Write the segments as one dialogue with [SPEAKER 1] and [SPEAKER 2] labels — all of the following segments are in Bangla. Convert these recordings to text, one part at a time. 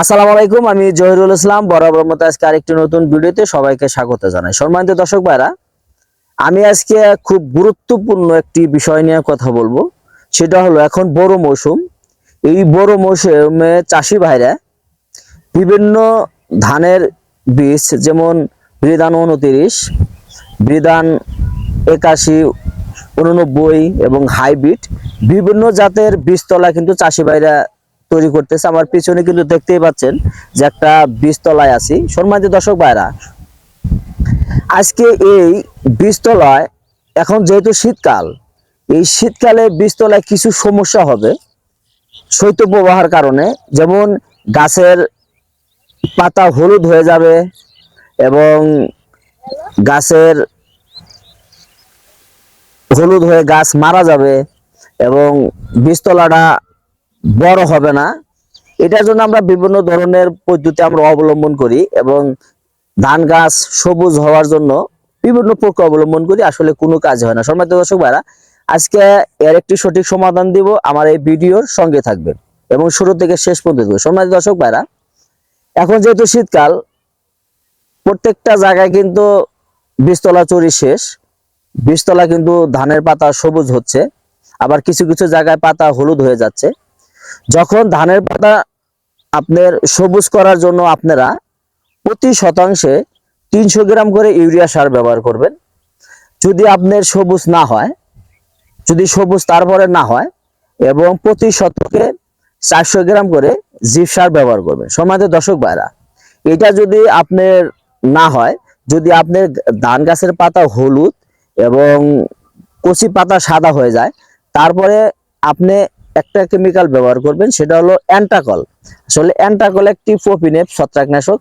[SPEAKER 1] আসসালামু আলাইকুম, আমি জহিরুল ইসলাম, বরাবর মতো আজকে আরেকটি নতুন ভিডিওতে সবাইকে স্বাগত জানাই। সম্মানিত দর্শক ভাইরা, আমি আজকে খুব গুরুত্বপূর্ণ একটি বিষয় নিয়ে কথা বলব। সেটা হলো এখন বড় মৌসুম। এই বড় মৌসুমে চাষি ভাইরা বিভিন্ন ধানের বীজ, যেমন বৃদান উনতিরিশ বৃদান একাশি উননব্বই এবং হাইব্রিড, বিভিন্ন জাতের বীজতলা কিন্তু চাষি ভাইরা তৈরি করতেছে। আমার পিছনে কিন্তু দেখতেই পাচ্ছেন যে একটা বীজতলায় আছি। সম্মানিত দর্শক ভাইরা আজকে এই বীজতলায় এখন যেহেতু শীতকাল, এই শীতকালে বীজতলায় কিছু সমস্যা হবে শৈত্যপ্রবাহের কারণে। যেমন গাছের পাতা হলুদ হয়ে যাবে এবং গাছের হলুদ হয়ে গাছ মারা যাবে এবং বীজতলাটা বড় হবে না। এটার জন্য আমরা বিভিন্ন ধরনের পদ্ধতি আমরা অবলম্বন করি এবং ধান গাছ সবুজ হওয়ার জন্য বিভিন্ন প্রক্রিয়া অবলম্বন করি। আসলে কোনো কাজ হয় না। সম্মানিত দর্শক ভাইরা, আজকে এর একটি সঠিক সমাধান দিব। আমার এই ভিডিওর সঙ্গে থাকবেন এবং শুরু থেকে শেষ পর্যন্ত। সম্মানিত দর্শক ভাইরা, এখন যেহেতু শীতকাল, প্রত্যেকটা জায়গায় কিন্তু বীজতলা চুরি শেষ। বীজতলা কিন্তু ধানের পাতা সবুজ হচ্ছে। আবার কিছু কিছু জায়গায় পাতা হলুদ হয়ে যাচ্ছে। যখন ধানের পাতা আপনার সবুজ করার জন্য আপনারা প্রতি শতাংশে তিনশো গ্রাম করে ইউরিয়া সার ব্যবহার করবেন। যদি আপনার সবুজ না হয়, যদি সবুজ তারপরে না হয় এবং প্রতি শতকে চারশো গ্রাম করে জিপ সার ব্যবহার করবেন। সমাজে দর্শক ভাইরা, এটা যদি আপনার না হয়, যদি আপনার ধান গাছের পাতা হলুদ এবং কচি পাতা সাদা হয়ে যায়, তারপরে আপনি একটা কেমিক্যাল ব্যবহার করবেন, সেটা হলো অ্যান্টাকল। আসলে অ্যান্টাকল একটি প্রোপিনেপ, ছত্রাকনাশক।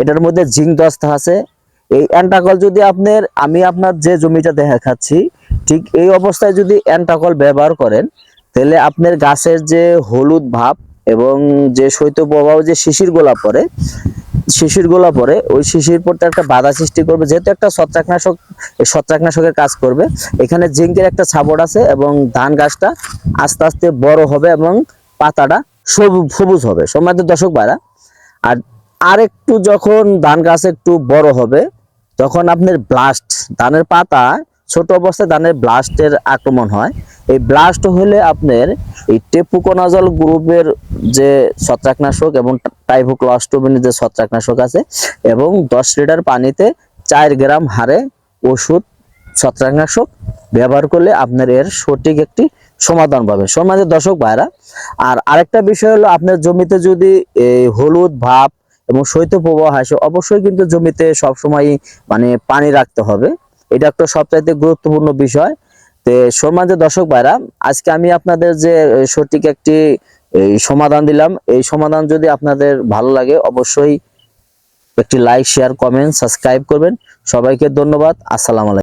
[SPEAKER 1] এটার মধ্যে জিঙ্ক দস্তা আছে। এই অ্যান্টাকল যদি আপনার, আমি আপনার যে জমিটা দেখাচ্ছি ঠিক এই অবস্থায় যদি অ্যান্টাকল ব্যবহার করেন, তাহলে আপনার গাছের যে হলুদ ভাব এবং যে শৈত্য প্রবাহ যে শিশির গোলা পড়ে শিশির গোলা পরে, ওই শিশির পড়তে একটা বাধা সৃষ্টি করবে, যেহেতু একটা ছত্রাকনাশক ছত্রাকনাশকের কাজ করবে। এখানে জিঙ্কের একটা ছাবড় আছে এবং ধান গাছটা আস্তে আস্তে বড় হবে এবং পাতাটা সবু- সবুজ হবে। সম্মানিত দর্শক ভাইরা, আর আর একটু যখন ধান গাছ একটু বড় হবে, তখন আপনার ব্লাস্ট ধানের পাতা ছোট অবস্থায় ধানের ব্লাস্টের আক্রমণ হয়। এই ব্লাস্ট হলে আপনার এই টেপুকোনাজল গ্রুপের যে ছত্রাকনাশক এবং টাইফোক্লস্টোবিনের যে ছত্রাকনাশক আছে এবং দশ লিটার পানিতে চার গ্রাম হারে ওষুধ ছত্রাকনাশক ব্যবহার করলে আপনার এর সঠিক একটি সমাধান পাবে। সমাজের দর্শক ভাইরা আর আরেকটা বিষয় হলো আপনার জমিতে যদি এই হলুদ ভাব এবং শৈত্য প্রবাহ আসে, অবশ্যই কিন্তু জমিতে সবসময় মানে পানি রাখতে হবে। এটা একটা সবচাইতে গুরুত্বপূর্ণ বিষয়। তে যে দর্শক ভাইরা, আজকে আমি আপনাদের যে সঠিক একটি সমাধান দিলাম, এই সমাধান যদি আপনাদের ভালো লাগে অবশ্যই একটি লাইক শেয়ার কমেন্ট সাবস্ক্রাইব করবেন। সবাইকে ধন্যবাদ। আসসালাম আলাইকুম।